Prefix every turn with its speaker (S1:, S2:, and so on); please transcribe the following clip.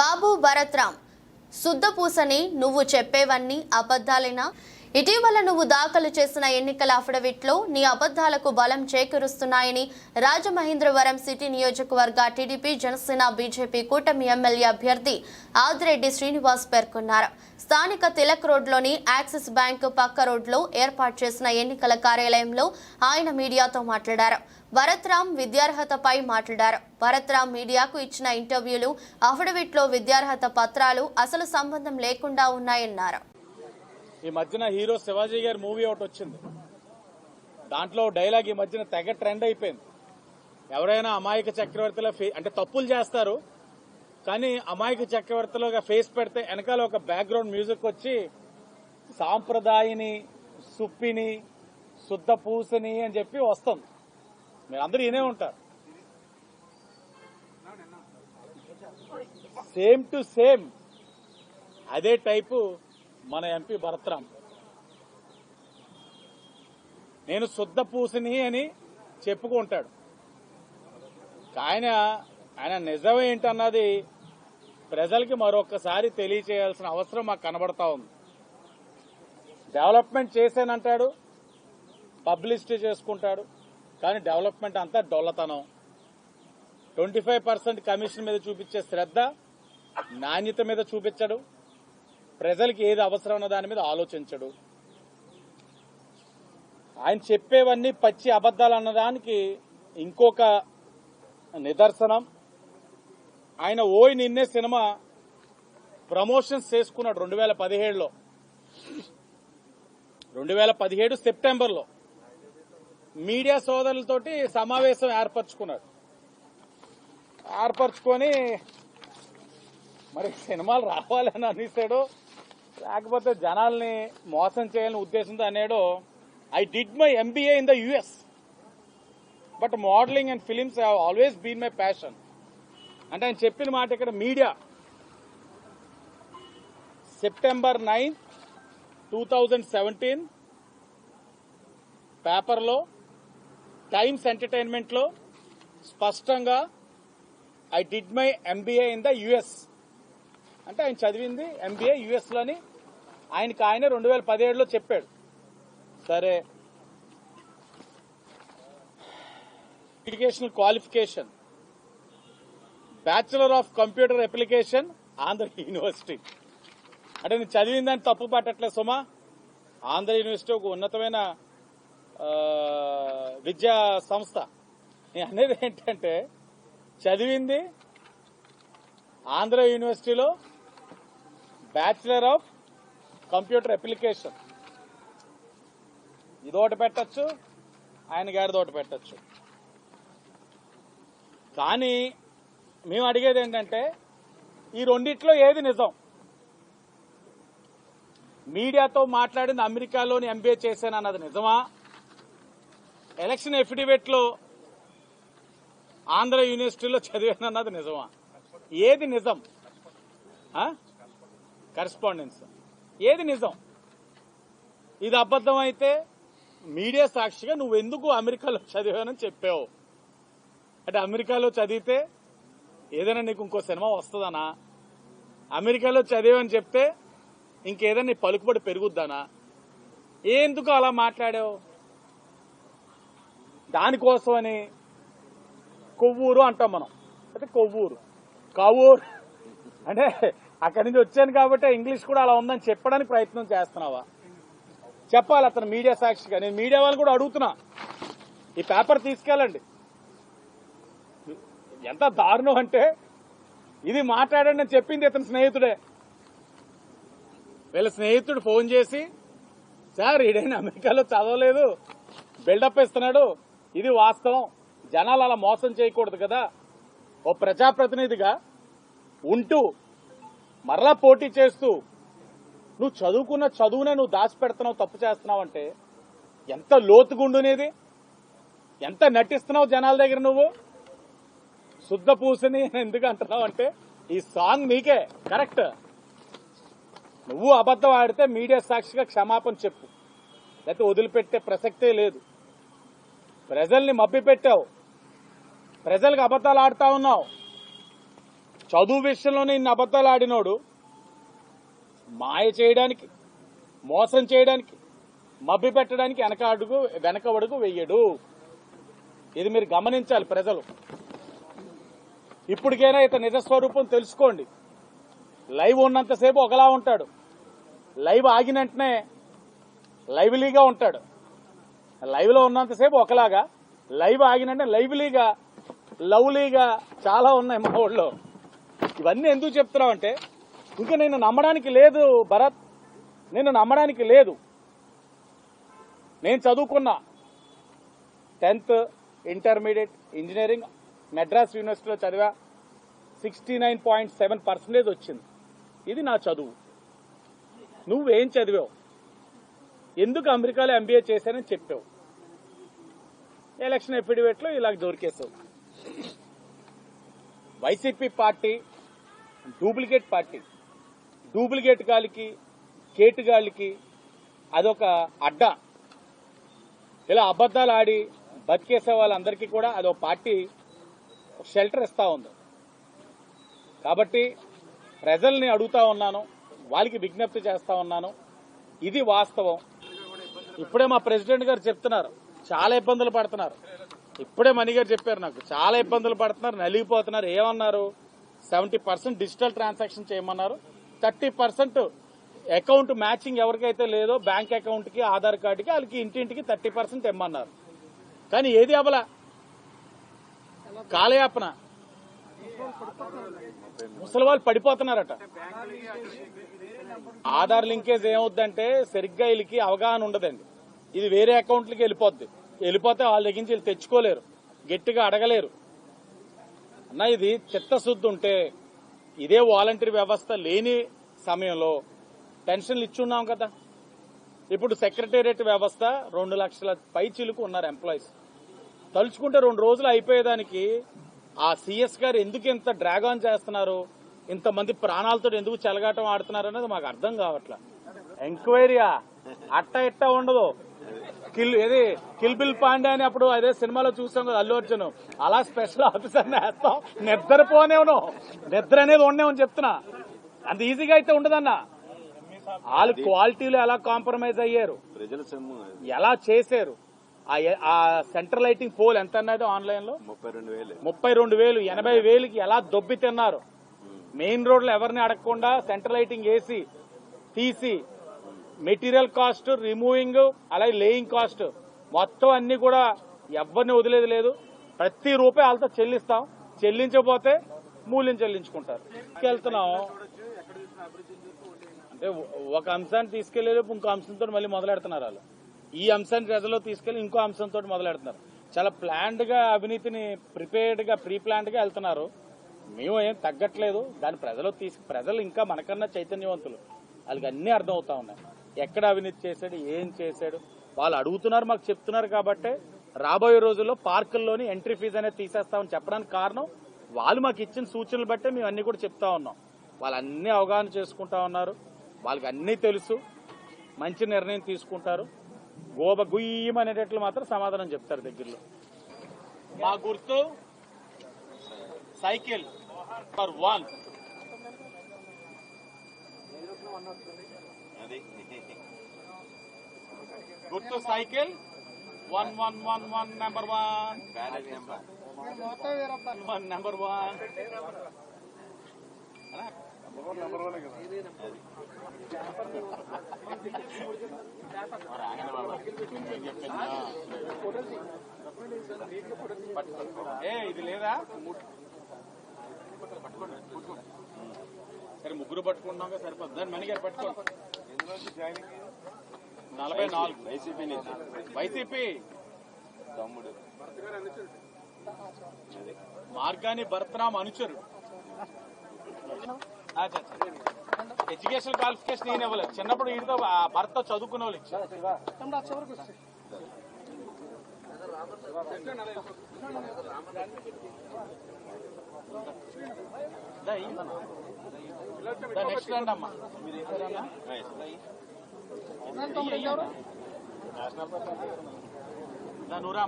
S1: బాబు భరత్రామ్ శుద్ధపూసని నువ్వు చెప్పేవన్నీ అబద్ధాలేనా? ఇటీవల నువ్వు దాఖలు చేసిన ఎన్నికల అఫిడవిట్లో నీ అబద్ధాలకు బలం చేకూరుస్తున్నాయని రాజమహేంద్రవరం సిటీ నియోజకవర్గ టీడీపీ జనసేన బీజేపీ కూటమి ఎమ్మెల్యే అభ్యర్థి ఆదిరెడ్డి శ్రీనివాస్ పేర్కొన్నారు. స్థానిక తిలక్ రోడ్లోని యాక్సిస్ బ్యాంకు పక్క రోడ్లో ఏర్పాటు చేసిన ఎన్నికల కార్యాలయంలో ఆయన మీడియాతో మాట్లాడారు. భరత్రామ్ విద్యార్హతపై మాట్లాడారు. భరత్రామ్ మీడియాకు ఇచ్చిన ఇంటర్వ్యూలు అఫిడవిట్లో విద్యార్హత పత్రాలు అసలు సంబంధం లేకుండా ఉన్నాయన్నారు.
S2: ఈ మధ్యన హీరో శివాజీ గారి మూవీ ఒకటి వచ్చింది. దాంట్లో డైలాగ్ ఈ మధ్యన తెగ ట్రెండ్ అయిపోయింది. ఎవరైనా అమాయక చక్రవర్తిలో ఫే- అంటే తప్పులు చేస్తారు కానీ అమాయక చక్రవర్తిలోగా ఫేస్ పెడితే వెనకాల ఒక బ్యాక్గ్రౌండ్ మ్యూజిక్ వచ్చి సాంప్రదాయని సుప్పిని శుద్ధ పూసని అని చెప్పి వస్తుంది. మీరు అందరూ వినే ఉంటారు. సేమ్ టు సేమ్ అదే టైపు మన ఎంపీ భరత్రామ్. నేను శుద్ధ పూసిని అని చెప్పుకుంటాడు. ఆయన ఆయన నిజం ఏంటన్నది ప్రజలకి మరొకసారి తెలియచేయాల్సిన అవసరం మాకు కనబడతా ఉంది. డెవలప్మెంట్ చేశానంటాడు పబ్లిసిటీ చేసుకుంటాడు కానీ డెవలప్మెంట్ అంతా డొల్లతనం. ట్వంటీ ఫైవ్ పర్సెంట్ కమిషన్ మీద చూపించే శ్రద్ధ నాణ్యత మీద చూపించడు. ప్రజలకి ఏది అవసరం అన్న దాని మీద ఆలోచించడు. ఆయన చెప్పేవన్నీ పచ్చి అబద్ధాలు అన్నదానికి ఇంకొక నిదర్శనం. ఆయన ఓయ్ నిన్నే సినిమా ప్రమోషన్స్ చేసుకున్నాడు రెండు వేల పదిహేడులో. రెండు వేల పదిహేడు సెప్టెంబర్లో. మీడియా సోదరులతోటి సమావేశం ఏర్పరచుకున్నాడు. ఏర్పరచుకొని మరి సినిమాలు రావాలని అనేసాడు. లేకపోతే జనాల్ని మోసం చేయాలని ఉద్దేశంతో అనేడు I did my MBA in the US but modelling and films have always been my passion అంటే ఆయన చెప్పిన మాట ఇక్కడ media September nine two thousand seventeen పేపర్లో టైమ్స్ ఎంటర్టైన్మెంట్లో స్పష్టంగా I did my MBA in the US అంటే ఆయన చదివింది ఎంబీఏ యుఎస్లోని ఆయనకి ఆయన రెండు వేల పదిహేడులో చెప్పాడు. సరే. Application qualification bachelor of computer application Andhra university అంటే నేను చదివిందని తప్పు పట్టట్లేదు సుమా. ఆంధ్ర యూనివర్సిటీ ఒక ఉన్నతమైన విద్యా సంస్థ. నేను అనేది ఏంటంటే చదివింది ఆంధ్ర యూనివర్సిటీలో బ్యాచిలర్ ఆఫ్ కంప్యూటర్ అప్లికేషన్ ఇదోటి పెట్టచ్చు. ఆయన గారిదోటి ఒకటి పెట్టచ్చు. కానీ మేము అడిగేది ఏంటంటే ఈ రెండిట్లో ఏది నిజం? మీడియాతో మాట్లాడింది అమెరికాలోని ఎంబీఏ చేశాను అన్నది నిజమా? ఎలక్షన్ ఎఫిడవిట్లో ఆంధ్ర యూనివర్సిటీలో చదివానన్నది నిజమా? ఏది నిజం? కరెస్పాండెన్స్ ఏది నిజం? ఇది అబద్ధం అయితే మీడియా సాక్షిగా నువ్వు ఎందుకు అమెరికాలో చదివానని చెప్పావు? అంటే అమెరికాలో చదివితే ఏదైనా నీకు ఇంకో సినిమా వస్తుందనా? అమెరికాలో చదివని చెప్తే ఇంకేదైనా నీ పలుకుబడి పెరుగుద్దానా? ఎందుకు అలా మాట్లాడావు? దానికోసమని కొవ్వూరు అంటాం మనం. అయితే కొవ్వూరు. కవ్వూరు అంటే అక్కడి నుంచి వచ్చాను కాబట్టి ఇంగ్లీష్ కూడా అలా ఉందని చెప్పడానికి ప్రయత్నం చేస్తున్నావా? చెప్పాలి అతను మీడియా సాక్షిగా నేను మీడియా వాళ్ళు కూడా అడుగుతున్నా. ఈ పేపర్ తీసుకెళ్ళండి. ఎంత దారుణం అంటే ఇది మాట్లాడండి అని చెప్పింది ఇతని స్నేహితుడే. వీళ్ళ స్నేహితుడు ఫోన్ చేసి సార్ ఈడైనా అమెరికాలో చదవలేదు. బిల్డప్ ఇస్తున్నాడు. ఇది వాస్తవం. జనాలు అలా మోసం చేయకూడదు కదా. ఓ ప్రజాప్రతినిధిగా ఉంటూ మరలా పోటీ చేస్తూ నువ్వు చదువుకున్న చదువునే నువ్వు దాచిపెడుతున్నావు తప్పు చేస్తున్నావు అంటే ఎంత లోతుగుండునేది ఎంత నటిస్తున్నావు జనాల దగ్గర నువ్వు? శుద్ధ పూసని ఎందుకు అంటున్నావు అంటే ఈ సాంగ్ నీకే కరెక్ట్. నువ్వు అబద్ధం ఆడితే మీడియా సాక్షిగా క్షమాపణ చెప్పు. లేకపోతే వదిలిపెట్టే ప్రసక్తే లేదు. ప్రజల్ని మబ్బి పెట్టావు ప్రజలకు అబద్ధాలు ఆడుతా ఉన్నావు. చదువు విషయంలోనే ఇన్ని అబద్ధాలు ఆడినోడు మాయ చేయడానికి మోసం చేయడానికి మబ్బి పెట్టడానికి వెనక అడుగు వెనక అడుగు వెయ్యడు ఇది మీరు గమనించాలి ప్రజలు. ఇప్పటికైనా ఇతని నిజస్వరూపం తెలుసుకోండి. లైవ్ ఉన్నంతసేపు ఒకలా ఉంటాడు. లైవ్ ఆగిన వెంటనే లైవ్లీగా ఉంటాడు. లైవ్లో ఉన్నంతసేపు ఒకలాగా లైవ్ ఆగినంటే లైవ్లీగా లవ్లీగా చాలా ఉన్నాయి మా ఊళ్ళో. ఇవన్నీ ఎందుకు చెప్తున్నావంటే ఇంకా నేను నమ్మడానికి లేదు భరత్ నేను నమ్మడానికి లేదు. నేను చదువుకున్నా టెన్త్ ఇంటర్మీడియట్ ఇంజనీరింగ్ మెడ్రాస్ యూనివర్సిటీలో చదివా sixty nine point seven percentage వచ్చింది. ఇది నా చదువు. నువ్వేం చదివావు? ఎందుకు అమెరికాలో ఎంబీఏ చేశానని చెప్పావు? ఎలక్షన్ ఎఫిడవిట్లో ఇలా దొరికేసావు YCP party duplicate party. Duplicate గాలికి కేటుగాళ్ళకి అదొక అడ్డ. ఇలా అబద్ధాలు ఆడి బతికేసే వాళ్ళందరికీ కూడా అదొక పార్టీ షెల్టర్ ఇస్తా ఉంది. కాబట్టి ప్రజల్ని అడుగుతా ఉన్నాను వాళ్ళకి విజ్ఞప్తి చేస్తా ఉన్నాను. ఇది వాస్తవం. ఇప్పుడే మా ప్రెసిడెంట్ గారు చెప్తున్నారు చాలా ఇబ్బందులు పడుతున్నారు. ఇప్పుడే మణి గారు చెప్పారు నాకు చాలా ఇబ్బందులు పడుతున్నారు నలిగిపోతున్నారు ఏమన్నారు? సెవెంటీ పర్సెంట్ డిజిటల్ ట్రాన్సాక్షన్ చేయమన్నారు. థర్టీ పర్సెంట్ అకౌంట్ మ్యాచింగ్ ఎవరికైతే లేదో బ్యాంక్ అకౌంట్కి ఆధార్ కార్డుకి వాళ్ళకి ఇంటింటికి థర్టీ పర్సెంట్ ఇమ్మన్నారు కానీ ఏది అవల కాలయాపన. ముసలి వాళ్ళు పడిపోతున్నారట. ఆధార్ లింకేజ్ ఏమవుద్దంటే సరిగ్గా వీళ్ళకి అవగాహన ఉండదండి. ఇది వేరే అకౌంట్లకి వెళ్ళిపోద్ది. వెళ్ళిపోతే వాళ్ళ దగ్గర నుంచి వీళ్ళు తెచ్చుకోలేరు. గట్టిగా అడగలేరు. అన్న ఇది చిత్తశుద్ధి ఉంటే ఇదే వాలంటరీ వ్యవస్థ లేని సమయంలో పెన్షన్లు ఇచ్చున్నాం కదా. ఇప్పుడు సెక్రటేరియట్ వ్యవస్థ రెండు లక్షల పై చిలుకు ఉన్నారు ఎంప్లాయీస్. తలుచుకుంటే రెండు రోజులు అయిపోయేదానికి ఆ సీఎస్ గారు ఎందుకు ఇంత డ్రాగ్ ఆన్ చేస్తున్నారు? ఇంతమంది ప్రాణాలతో ఎందుకు చెలగాటం ఆడుతున్నారు అనేది మాకు అర్థం కావట్లా. ఎంక్వైరీయా? అట్ట ఇట్ట ఉండదు. కిల్ ఏది? కిల్ బిల్ పాండే అని అప్పుడు అదే సినిమాలో చూసాం కదా అల్లు అర్జున్. అలా స్పెషల్ ఆఫీసర్ వేస్తాం. నిద్రపోనేవును. నిద్ర అనేది ఉండేవని చెప్తున్నా. అంత ఈజీగా అయితే ఉండదన్నా. వాళ్ళు క్వాలిటీలో ఎలా కాంప్రమైజ్ అయ్యారు. ఎలా చేశారు? ఆ సెంట్రల్ లైటింగ్ పోల్ ఎంత అన్నది ఆన్లైన్లో
S3: ముప్పై రెండు వేలు.
S2: ముప్పై రెండు వేలు. ఎనభై వేలకి ఎలా దొబ్బి తిన్నారు? మెయిన్ రోడ్లో ఎవరిని అడగకుండా సెంట్రల్ లైటింగ్ వేసి తీసి మెటీరియల్ కాస్ట్ రిమూవింగ్ అలాగే లేయింగ్ కాస్ట్ మొత్తం అన్ని కూడా ఎవరిని వదిలేదు లేదు. ప్రతి రూపాయి వాళ్ళతో చెల్లిస్తాం. చెల్లించకపోతే మూల్యం చెల్లించుకుంటారు. వెళ్తున్నాం అంటే ఒక అంశాన్ని తీసుకెళ్ళే ఇంకో అంశంతో మళ్ళీ మొదలెడుతున్నారు వాళ్ళు. ఈ అంశాన్ని ప్రజల్లో తీసుకెళ్ళి ఇంకో అంశంతో మొదలెడుతున్నారు. చాలా ప్లాన్డ్గా అవినీతిని ప్రిపేర్డ్గా ప్రీ ప్లాన్డ్గా వెళ్తున్నారు. మేము ఏం తగ్గట్లేదు. దాని ప్రజలు తీసు ప్రజలు ఇంకా మనకన్నా చైతన్యవంతులు. వాళ్ళకి అన్ని అర్థం అవుతా ఉన్నాయి. ఎక్కడ అవినీతి చేశాడు ఏం చేశాడు? వాళ్ళు అడుగుతున్నారు మాకు చెప్తున్నారు కాబట్టే రాబోయే రోజుల్లో పార్కుల్లోని ఎంట్రీ ఫీజు అనేది తీసేస్తామని చెప్పడానికి కారణం వాళ్ళు మాకు ఇచ్చిన సూచనలు బట్టే మేము అన్ని కూడా చెప్తా ఉన్నాం. వాళ్ళు అవగాహన చేసుకుంటా ఉన్నారు. వాళ్ళకి అన్నీ తెలుసు. మంచి నిర్ణయం తీసుకుంటారు. గోబ గుయ్యం అనేటట్లు మాత్రం సమాధానం చెప్తారు దగ్గరలో. మా గుర్తు సైకిల్ ఫర్ వన్.
S3: అది
S2: గుర్తు cycle one one one one number one
S3: ballot number
S2: one number one ఏ ఇది లేదా? సరే ముగ్గురు పట్టుకుంటున్నాం కదా సరిపోతుంది దాన్ని మణి గారు పట్టుకోండి నలభై నాలుగు.
S3: వైసీపీ నుంచి.
S2: వైసీపీ.
S3: తమ్ముడు.
S2: భరతరామ్ అనుచరుడు. అచ్చా. ఎడ్యుకేషన్ క్వాలిఫికేషన్ నేను ఇవ్వలేదు. చిన్నప్పుడు వీడితో ఆ భర్త చదువుకునే వాళ్ళు ఇచ్చారు నెక్స్ట్ రండి అమ్మా మీరు వేసారన్నా నువ్వు అమ్మా